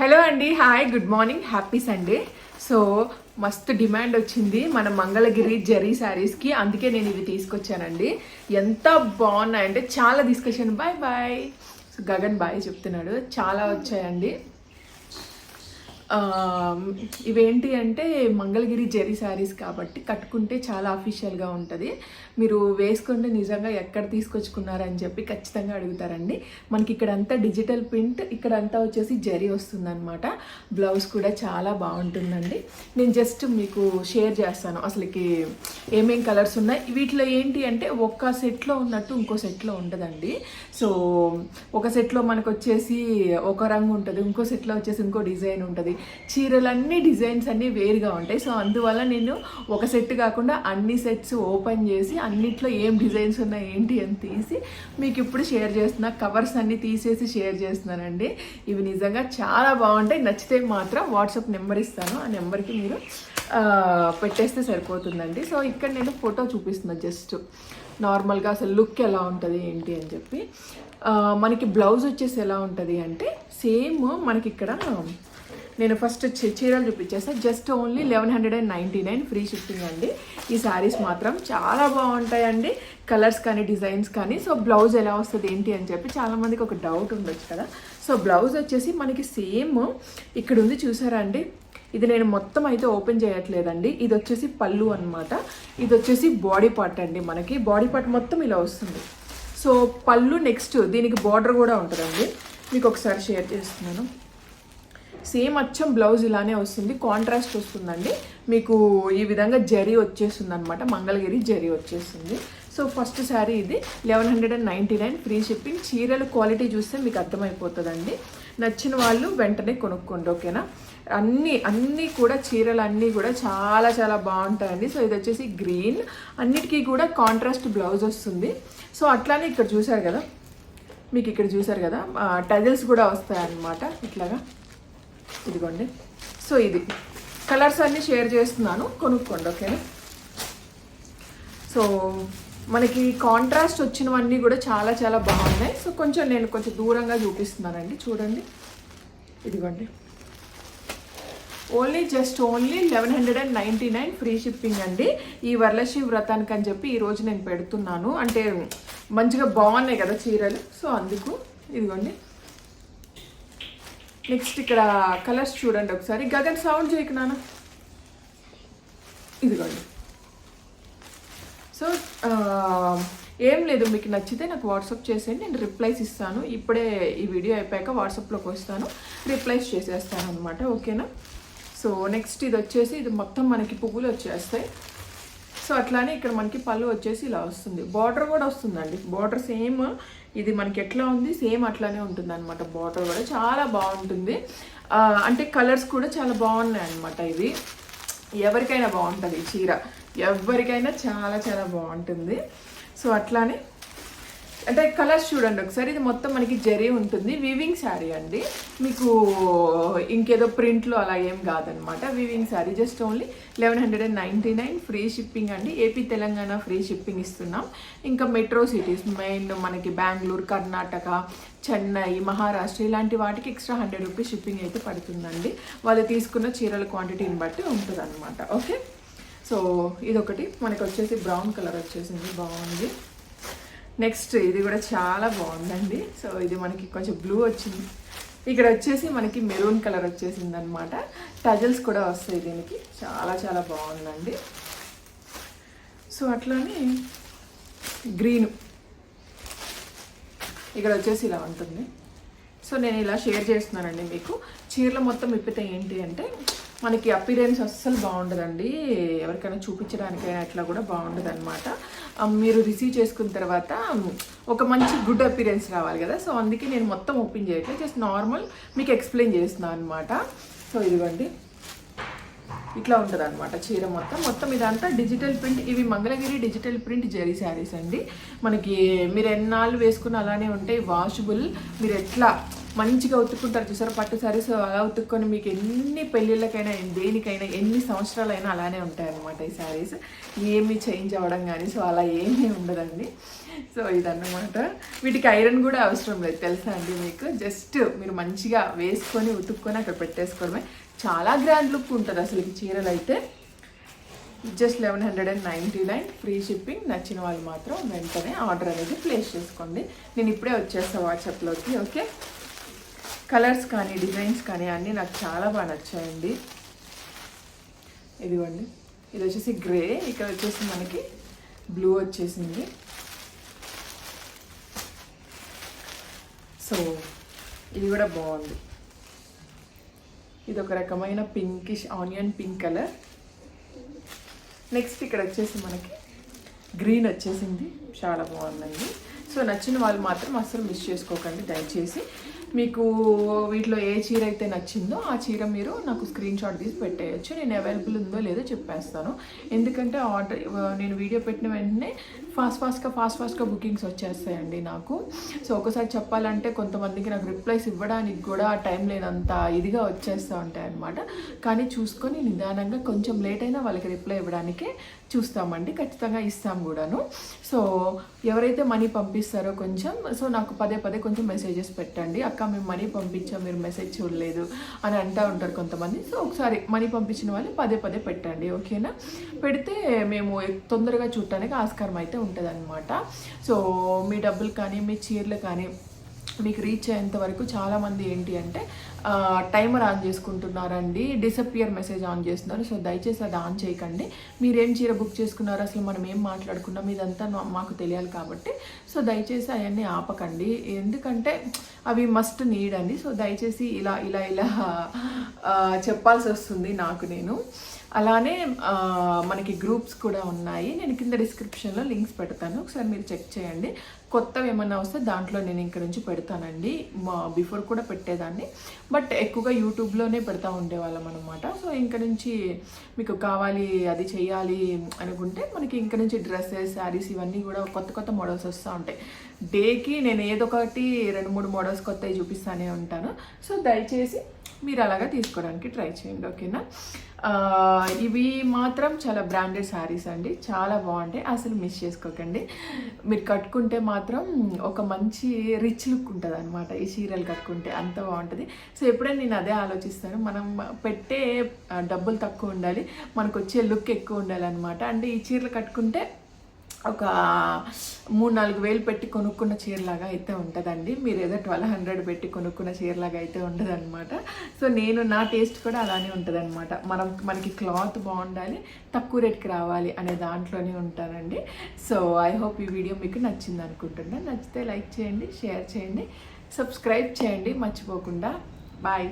Hello అండి hi good morning happy Sunday. So మస్తు demand వచ్చింది మన మంగళగిరి జరీ శారీస్కి. అందుకే నేను ఇవి తీసుకొచ్చానండి. ఎంత బాగున్నాయంటే చాలా తీసుకొచ్చాను bye bye so Gagan bye చెప్తున్నాడు చాలా వచ్చాయండి. ఇవేంటి అంటే మంగళగిరి జెరీ శారీస్ కాబట్టి కట్టుకుంటే చాలా అఫీషియల్గా ఉంటుంది. మీరు వేసుకుంటే నిజంగా ఎక్కడ తీసుకొచ్చుకున్నారని చెప్పి ఖచ్చితంగా అడుగుతారండి. మనకి ఇక్కడ అంతా డిజిటల్ ప్రింట్ ఇక్కడంతా వచ్చేసి జరీ వస్తుందన్నమాట. బ్లౌజ్ కూడా చాలా బాగుంటుందండి. నేను జస్ట్ మీకు షేర్ చేస్తాను. అసలుకి ఏమేం కలర్స్ ఉన్నాయి? వీటిలో ఏంటి అంటే ఒక్క సెట్లో ఉన్నట్టు ఇంకో సెట్లో ఉండదండి. సో ఒక సెట్లో మనకు వచ్చేసి ఒక రంగు ఉంటుంది ఇంకో సెట్లో వచ్చేసి ఇంకో డిజైన్ ఉంటుంది. చీరలన్నీ డిజైన్స్ అన్నీ వేరుగా ఉంటాయి. సో అందువల్ల నేను ఒక సెట్ కాకుండా అన్ని సెట్స్ ఓపెన్ చేసి అన్నిట్లో ఏం డిజైన్స్ ఉన్నాయి ఏంటి అని తీసి మీకు ఇప్పుడు షేర్ చేస్తున్నా. కవర్స్ అన్ని తీసేసి షేర్ చేస్తున్నానండి. ఇవి నిజంగా చాలా బాగుంటాయి. నచ్చితే మాత్రం వాట్సాప్ నెంబర్ ఇస్తాను. ఆ నెంబర్కి మీరు పెట్టేస్తే సరిపోతుందండి. సో ఇక్కడ నేను ఫోటో చూపిస్తున్నాను జస్ట్. నార్మల్గా అసలు లుక్ ఎలా ఉంటుంది ఏంటి అని చెప్పి. మనకి బ్లౌజ్ వచ్చేసి ఎలా ఉంటుంది అంటే సేమ్ మనకి ఇక్కడ నేను ఫస్ట్ చీ- చీరలు చూపించేస్తా. Just only eleven hundred and ninety nine free shipping అండి. ఈ శారీస్ మాత్రం చాలా బాగుంటాయండి. కలర్స్ కానీ డిజైన్స్ కానీ. సో బ్లౌజ్ ఎలా వస్తుంది ఏంటి అని చెప్పి చాలామందికి ఒక డౌట్ ఉండొచ్చు కదా. సో బ్లౌజ్ వచ్చేసి మనకి సేమ్ ఇక్కడ ఉంది చూసారా అండి? ఇది నేను మొత్తం అయితే ఓపెన్ చేయట్లేదండి. ఇది వచ్చేసి పళ్ళు అన్నమాట. ఇది వచ్చేసి బాడీ పార్ట్ అండి మనకి. బాడీ పార్ట్ మొత్తం ఇలా వస్తుంది. సో పళ్ళు నెక్స్ట్ దీనికి బార్డర్ కూడా ఉంటుందండి. మీకు ఒకసారి షేర్ చేస్తున్నాను. సేమ్ అచ్చం బ్లౌజ్ ఇలానే వస్తుంది. కాంట్రాస్ట్ వస్తుందండి. మీకు ఈ విధంగా జరీ వచ్చేస్తుంది అనమాట మంగళగిరి జరీ వచ్చేస్తుంది. సో ఫస్ట్ శారీ ఇది. Eleven hundred and ninety nine free shipping. చీరల క్వాలిటీ చూస్తే మీకు అర్థమైపోతుందండి. నచ్చిన వాళ్ళు వెంటనే కొనుక్కోండి ఓకేనా? అన్నీ అన్నీ కూడా చీరలు అన్నీ కూడా చాలా చాలా బాగుంటాయండి. సో ఇది వచ్చేసి గ్రీన్. అన్నిటికీ కూడా కాంట్రాస్ట్ బ్లౌజ్ వస్తుంది. సో అట్లానే ఇక్కడ చూసారు కదా? మీకు ఇక్కడ చూసారు కదా? టజిల్స్ కూడా వస్తాయన్నమాట. ఇట్లాగా. ఇదిగోండి. సో ఇది కలర్స్ అన్నీ షేర్ చేస్తున్నాను. కొనుక్కోండి ఓకేనా? సో మనకి కాంట్రాస్ట్ వచ్చినవన్నీ కూడా చాలా చాలా బాగున్నాయి. సో కొంచెం నేను కొంచెం దూరంగా చూపిస్తున్నానండి. చూడండి. ఇదిగోండి. Only just only eleven hundred and ninety nine free shipping అండి. ఈ వరలక్ష్మి వ్రతానికి అని చెప్పి ఈరోజు నేను పెడుతున్నాను. అంటే మంచిగా బాగున్నాయి కదా చీరలు. సో అందుకు ఇదిగోండి. నెక్స్ట్ ఇక్కడ కలర్స్ చూడండి ఒకసారి. గగన్ సౌండ్ చేయకు నాన్న. ఇదిగోండి. సో ఏం లేదు మీకు నచ్చితే నాకు వాట్సాప్ చేసేయండి. నేను రిప్లైస్ ఇస్తాను. ఇప్పుడే ఈ వీడియో అయిపోయాక వాట్సాప్లోకి వస్తాను. రిప్లైస్ చేసేస్తాను అనమాట ఓకేనా సో నెక్స్ట్ ఇది వచ్చేసి ఇది మొత్తం మనకి పువ్వులు వచ్చేస్తాయి. సో అట్లానే ఇక్కడ మనకి పళ్ళు వచ్చేసి ఇలా వస్తుంది. బార్డర్ కూడా వస్తుందండి. బార్డర్ సేమ్ ఇది మనకి ఎట్లా ఉంది? సేమ్ అట్లానే ఉంటుంది అనమాట బార్డర్ కూడా చాలా బాగుంటుంది. అంటే కలర్స్ కూడా చాలా బాగున్నాయి అనమాట ఇవి. ఎవరికైనా బాగుంటుంది చీర. ఎవరికైనా చాలా చాలా బాగుంటుంది. సో అట్లానే అంటే కలర్స్ చూడండి ఒకసారి. ఇది మొత్తం మనకి జరీ ఉంటుంది. వీవింగ్ శారీ అండి. మీకు ఇంకేదో ప్రింట్లు అలా ఏం కాదనమాట. Weaving sari just only eleven hundred and ninety nine free shipping అండి ఏపీ తెలంగాణ ఫ్రీ షిప్పింగ్ ఇస్తున్నాం. ఇంకా మెట్రో సిటీస్ మెయిన్ మనకి బెంగళూరు కర్ణాటక చెన్నై మహారాష్ట్ర ఇలాంటి వాటికి ఎక్స్ట్రా హండ్రెడ్ రూపీస్ షిప్పింగ్ అయితే పడుతుందండి. వాళ్ళు తీసుకున్న చీరల క్వాంటిటీని బట్టి ఉంటుంది ఓకే సో ఇదొకటి. మనకి వచ్చేసి బ్రౌన్ కలర్ వచ్చేసింది. బాగుంది. నెక్స్ట్ ఇది కూడా చాలా బాగుందండి. సో ఇది మనకి కొంచెం బ్లూ వచ్చింది. ఇక్కడ వచ్చేసి మనకి మెరూన్ కలర్ వచ్చేసింది అనమాట టజల్స్ కూడా వస్తాయి దీనికి. చాలా చాలా బాగుందండి. సో అట్లానే గ్రీన్ ఇక్కడ వచ్చేసి ఇలా ఉంటుంది. సో నేను ఇలా షేర్ చేస్తున్నానండి మీకు. చీరలు మొత్తం ఇప్పితే ఏంటి అంటే మనకి అపీరెన్స్ అస్సలు బాగుండదండి. ఎవరికైనా చూపించడానికైనా అట్లా కూడా బాగుండదు అనమాట మీరు రిసీవ్ చేసుకున్న తర్వాత ఒక మంచి గుడ్ అపీరెన్స్ రావాలి కదా. సో అందుకే నేను మొత్తం ఓపెన్ చేయట్లేదు. జస్ట్ నార్మల్ మీకు ఎక్స్ప్లెయిన్ చేస్తున్నాను అనమాట సో ఇదిగోండి. ఇట్లా ఉంటుంది అనమాట చీర మొత్తం. మొత్తం ఇదంతా డిజిటల్ ప్రింట్ ఇవి మంగళగిరి డిజిటల్ ప్రింట్ జరీ శారీస్ అండి. మనకి మీరు ఎన్నాళ్ళు వేసుకున్న అలానే ఉంటాయి వాషబుల్ మీరు ఎట్లా మంచిగా ఉతుక్కుంటారు చూసారు? పట్టు శారీస్ అలా ఉతుక్కొని మీకు ఎన్ని పెళ్ళిళ్ళకైనా దేనికైనా ఎన్ని సంవత్సరాలైనా అలానే ఉంటాయన్నమాట ఈ శారీస్ ఏమీ చేంజ్ అవ్వడం కానీ సో అలా ఏమీ ఉండదండి. సో ఇదన్నమాట. వీటికి ఐరన్ కూడా అవసరం లేదు తెలుసా అండి మీకు? జస్ట్ మీరు మంచిగా వేసుకొని ఉతుక్కొని అక్కడ పెట్టేసుకోవడమే. చాలా గ్రాండ్ లుక్ ఉంటుంది అసలు ఈ చీరలు అయితే just eleven hundred and ninety nine free shipping. నచ్చిన వాళ్ళు మాత్రం వెంటనే ఆర్డర్ అనేది ప్లేస్ చేసుకోండి. నేను ఇప్పుడే వచ్చేస్తాను వాట్సాప్లోకి ఓకే? కలర్స్ కానీ డిజైన్స్ కానీ అన్నీ నాకు చాలా బాగా నచ్చాయండి. ఇదిగోండి. ఇది వచ్చేసి గ్రే ఇక్కడ వచ్చేసి మనకి బ్లూ వచ్చేసింది. సో ఇది కూడా బాగుంది. ఇది ఒక రకమైన pinkish onion pink colour next ఇక్కడ వచ్చేసి మనకి గ్రీన్ వచ్చేసింది. చాలా బాగుందండి. సో నచ్చిన వాళ్ళు మాత్రం అస్సలు మిస్ చేసుకోకండి. దయచేసి మీకు వీటిలో ఏ చీర అయితే నచ్చిందో ఆ చీర మీరు నాకు స్క్రీన్ షాట్ తీసి పెట్టేయచ్చు. నేను అవైలబుల్ ఉందో లేదో చెప్పేస్తాను. ఎందుకంటే ఆర్డర్ నేను వీడియో పెట్టిన వెంటనే ఫాస్ట్ ఫాస్ట్గా ఫాస్ట్ ఫాస్ట్గా బుకింగ్స్ వచ్చేస్తాయండి నాకు. సో ఒకసారి చెప్పాలంటే కొంతమందికి నాకు రిప్లైస్ ఇవ్వడానికి కూడా టైం లేనంత ఇదిగా వచ్చేస్తూ ఉంటాయి అనమాట కానీ చూసుకొని నిదానంగా కొంచెం లేట్ అయినా వాళ్ళకి రిప్లై ఇవ్వడానికే చూస్తామండి. ఖచ్చితంగా ఇస్తాం కూడాను. సో ఎవరైతే మనీ పంపిస్తారో కొంచెం సో నాకు పదే పదే కొంచెం మెసేజెస్ పెట్టండి. అక్క మేము మనీ పంపించాం మీరు మెసేజ్ చూడలేదు అని అంటూ ఉంటారు కొంతమంది. సో ఒకసారి మనీ పంపించిన వాళ్ళు పదే పదే పెట్టండి ఓకేనా? పెడితే మేము తొందరగా చూడటానికి ఆస్కారం అయితే ఉంటుంది సో మీ డబ్బులు కానీ మీ చీరలు కానీ మీకు రీచ్ అయ్యేంత వరకు చాలామంది ఏంటి అంటే టైమర్ ఆన్ చేసుకుంటున్నారండి డిసపియర్ మెసేజ్ ఆన్ చేస్తున్నారు. సో దయచేసి అది ఆన్ చేయకండి. మీరేం చీర బుక్ చేసుకున్నారు అసలు మనం ఏం మాట్లాడుకున్నాం ఇదంతా మాకు తెలియాలి కాబట్టి. సో దయచేసి అవన్నీ ఆపకండి. ఎందుకంటే అవి మస్ట్ నీడ్ అండి. సో దయచేసి ఇలా ఇలా ఇలా చెప్పాల్సి వస్తుంది నాకు నేను. అలానే మనకి గ్రూప్స్ కూడా ఉన్నాయి. నేను కింద డిస్క్రిప్షన్లో లింక్స్ పెడతాను. ఒకసారి మీరు చెక్ చేయండి. కొత్తవి ఏమన్నా వస్తే దాంట్లో నేను ఇంక నుంచి పెడతానండి. మా బిఫోర్ కూడా పెట్టేదాన్ని. బట్ ఎక్కువగా యూట్యూబ్లోనే పెడతా ఉండేవాళ్ళం అనమాట సో ఇంక నుంచి మీకు కావాలి అది చేయాలి అనుకుంటే మనకి ఇంక నుంచి డ్రెస్సెస్ శారీస్ ఇవన్నీ కూడా కొత్త కొత్త మోడల్స్ వస్తూ ఉంటాయి. డేకి నేను ఏదో ఒకటి రెండు మూడు మోడల్స్ కొత్తవి చూపిస్తానే ఉంటాను. సో దయచేసి మీరు అలాగా తీసుకోవడానికి ట్రై చేయండి ఓకేనా? ఇవి మాత్రం చాలా బ్రాండెడ్ శారీస్ అండి. చాలా బాగుంటాయి. అసలు మిస్ చేసుకోకండి. మీరు కట్టుకుంటే మాత్రం ఒక మంచి రిచ్ లుక్ ఉంటుంది అనమాట ఈ చీరలు కట్టుకుంటే అంత బాగుంటుంది. సో ఎప్పుడైనా నేను అదే ఆలోచిస్తాను. మనం పెట్టే డబ్బులు తక్కువ ఉండాలి. మనకు వచ్చే లుక్ ఎక్కువ ఉండాలి అనమాట అంటే ఈ చీరలు కట్టుకుంటే ఒక మూడు నాలుగు వేలు పెట్టి కొనుక్కున్న చీరలాగా అయితే ఉంటుందండి. మీరు ఏదో ట్వెల్వ్ హండ్రెడ్ పెట్టి కొనుక్కున్న చీరలాగా అయితే ఉండదన్నమాట. సో నేను నా టేస్ట్ కూడా అలానే ఉంటుందన్నమాట. మనం మనకి క్లాత్ బాగుండాలి తక్కువ రేట్కి రావాలి అనే దాంట్లోనే ఉంటానండి. సో ఐ హోప్ ఈ వీడియో మీకు నచ్చింది అనుకుంటున్నాను నచ్చితే లైక్ చేయండి షేర్ చేయండి సబ్స్క్రైబ్ చేయండి. మర్చిపోకుండా. బాయ్